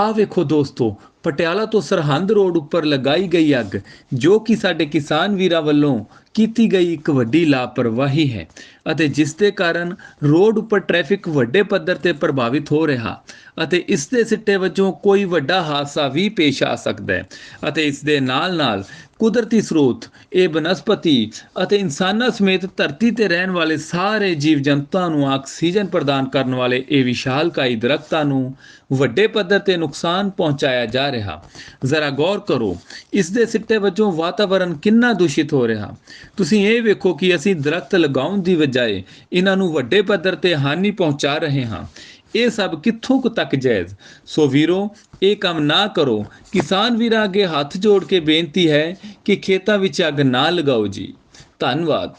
ਆ ਵੇਖੋ ਦੋਸਤੋ, ਪਟਿਆਲਾ ਤੋਂ ਸਰਹੰਦ ਰੋਡ ਉੱਪਰ ਲਗਾਈ ਗਈ ਅੱਗ, ਜੋ ਕਿ ਸਾਡੇ ਕਿਸਾਨ ਵੀਰਾਂ ਵੱਲੋਂ ਕੀਤੀ ਗਈ ਇੱਕ ਵੱਡੀ ਲਾਪਰਵਾਹੀ ਹੈ ਅਤੇ ਜਿਸ ਦੇ ਕਾਰਨ ਰੋਡ ਉੱਪਰ ਟ੍ਰੈਫਿਕ ਵੱਡੇ ਪੱਧਰ ਤੇ ਪ੍ਰਭਾਵਿਤ ਹੋ ਰਿਹਾ ਅਤੇ ਇਸ ਦੇ ਸਿੱਟੇ ਵਜੋਂ ਕੋਈ ਵੱਡਾ ਹਾਦਸਾ ਵੀ ਪੇਸ਼ ਆ ਸਕਦਾ ਹੈ ਅਤੇ ਇਸ ਦੇ ਨਾਲ-ਨਾਲ ਕੁਦਰਤੀ ਸਰੋਤ, ਇਹ ਬਨਸਪਤੀ ਅਤੇ ਇਨਸਾਨਾਂ ਸਮੇਤ ਧਰਤੀ ਤੇ ਰਹਿਣ ਵਾਲੇ ਸਾਰੇ ਜੀਵ ਜੰਤੂਆਂ ਨੂੰ ਆਕਸੀਜਨ ਪ੍ਰਦਾਨ ਕਰਨ ਵਾਲੇ ਇਹ ਵਿਸ਼ਾਲਕਾਈ ਦਰਖਤਾਂ ਨੂੰ ਵੱਡੇ ਪੱਧਰ ਤੇ ਨੁਕਸਾਨ ਪਹੁੰਚਾਇਆ ਜਾ ਰਿਹਾ। ਜ਼ਰਾ ਗੌਰ ਕਰੋ, ਇਸ ਦੇ ਸਿੱਟੇ ਵਜੋਂ ਵਾਤਾਵਰਣ ਕਿੰਨਾ ਦੂਸ਼ਿਤ ਹੋ ਰਿਹਾ। ਤੁਸੀਂ ਇਹ ਵੇਖੋ ਕਿ ਅਸੀਂ ਦਰਖਤ ਲਗਾਉਣ ਦੀ ਬਜਾਏ ਇਹਨਾਂ ਨੂੰ ਵੱਡੇ ਪੱਧਰ ਤੇ ਹਾਨੀ ਪਹੁੰਚਾ ਰਹੇ ਹਾਂ। ਇਹ ਸਭ ਕਿੱਥੋਂ ਕੁ ਤੱਕ ਜਾਇਜ਼? ਸੋ ਵੀਰੋ, ਇਹ ਕੰਮ ਨਾ ਕਰੋ। ਕਿਸਾਨ ਵੀਰਾਂ ਅੱਗੇ ਹੱਥ ਜੋੜ ਕੇ ਬੇਨਤੀ ਹੈ ਕਿ ਖੇਤਾਂ ਵਿੱਚ ਅੱਗ ਨਾ ਲਗਾਓ ਜੀ। ਧੰਨਵਾਦ।